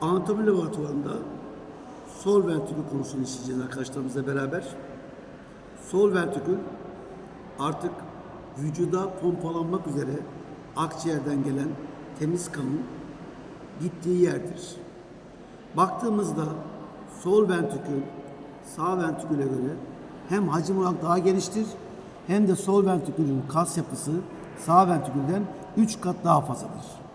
Anatomi laboratuvarında sol ventrikül konusunu işleyeceğiz arkadaşlarımızla beraber. Sol ventrikül artık vücuda pompalanmak üzere akciğerden gelen temiz kanın gittiği yerdir. Baktığımızda sol ventrikül sağ ventriküle göre hem hacim olarak daha geniştir hem de sol ventrikülün kas yapısı sağ ventrikülden 3 kat daha fazladır.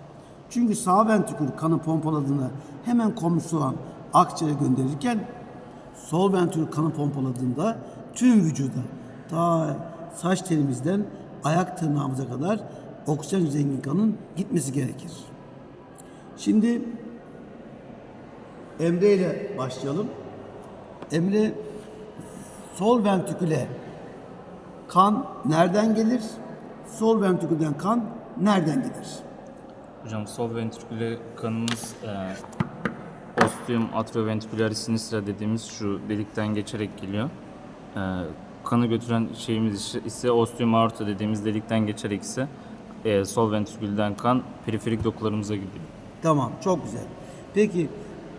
Çünkü sağ ventrikül kanı pompaladığında hemen komşusu olan akciğere gönderirken sol ventrikül kanı pompaladığında tüm vücuda ta saç telimizden ayak tırnağımıza kadar oksijen zengin kanın gitmesi gerekir. Şimdi Emre ile başlayalım. Emre sol ventriküle kan nereden gelir? Sol ventrikülden kan nereden gider? Hocam sol ventriküle kanımız e, ostium atrioventricularis sinistra dediğimiz şu delikten geçerek geliyor. E, kanı götüren şeyimiz ise- ostium aorta dediğimiz delikten geçerek ise e, sol ventrikülden kan periferik dokularımıza gidiyor. Tamam, çok güzel. Peki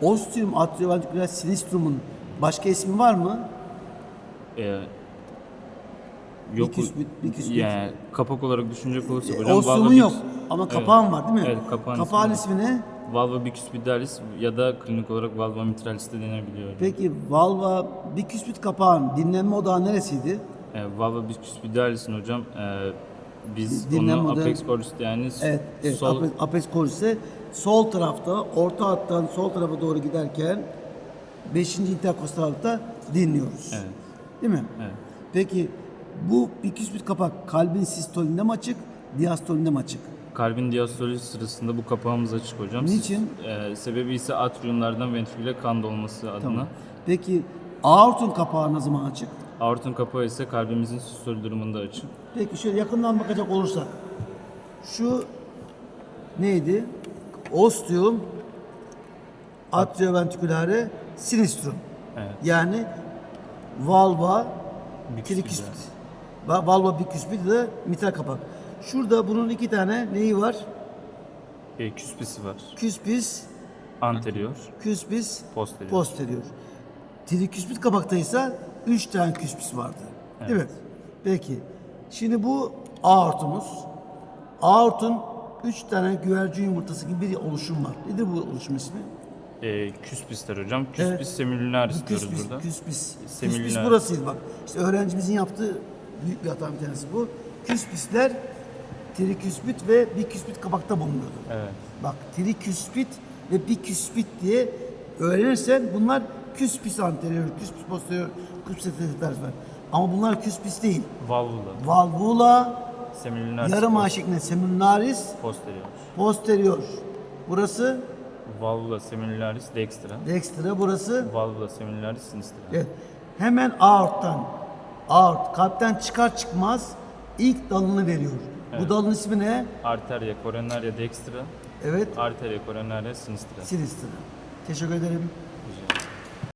ostium atrioventricularis sinistrum'un başka ismi var mı? E, yok Biküspit, biküspit. yani kapak olarak düşünecek olursak E, hocam Ostium'un yok ama Evet. kapağın var değil mi? Evet, kapağın Kapağın ismi ismi ne? valva bicuspitalis ya da klinik olarak valva mitralis de denebiliyor. Peki valva biküspit kapağın dinlenme odağı neresiydi? E, Valva bicuspidalis'in hocam e, biz Dinlenme onu odağı- apex cordis yani Evet, evet sol Apex, Apex Cortis'e sol tarafta, orta hattan sol tarafa doğru giderken 5. interkostalda dinliyoruz. Evet. Değil mi? Evet. Peki bu biküspit kapak kalbin sistolünde mi açık, diastolünde mi açık? Kalbin diastoli sırasında bu kapağımız açık hocam. Niçin? E, sebebi ise atriumlardan ventriküle kan dolması adına. Tamam. Peki aortun kapağı ne zaman açık? Aortun kapağı ise kalbimizin sistoli durumunda açık. Peki şöyle yakından bakacak olursak şu neydi? Ostium atrioventriculare sinistrum. Evet. Yani valva. Va- Valva biküspit de mitral kapak. Şurada bunun iki tane neyi var? E, küspisi var. Küspis, Anterior, küspis, posterior. posterior. Triküspit kapakta ise üç tane küspis vardı. Değil mi? Peki. Şimdi bu aortumuz. Aortun üç tane güvercin yumurtası gibi bir oluşum var. Nedir bu oluşum ismi? e, küspisler hocam. Küspis Evet. semillunaris Bu diyoruz küspis, burada. küspis. Semilüler. Küspis burasıydı bak. İşte öğrencimizin yaptığı büyük bir hata bir tanesi bu. Küspisler triküspit ve biküspit kapakta bulunuyordu. Evet. Bak triküspit ve biküspit diye öğrenirsen bunlar küspis anterior, küspis posterior, küspis anterior var. Ama bunlar küspis değil. Valvula, Valvula, semillunaris yarım ağ şeklinde seminaris, posterior. posterior. Burası Valvula semillunaris dextra. dextra, burası Valvula semillunaris sinistra. Evet. Hemen aorttan, aort, kalpten çıkar çıkmaz ilk dalını veriyor. Bu dalın ismi ne? Arteria coronaria dextra, Evet, arteria coronaria sinistra. sinistra. Teşekkür ederim.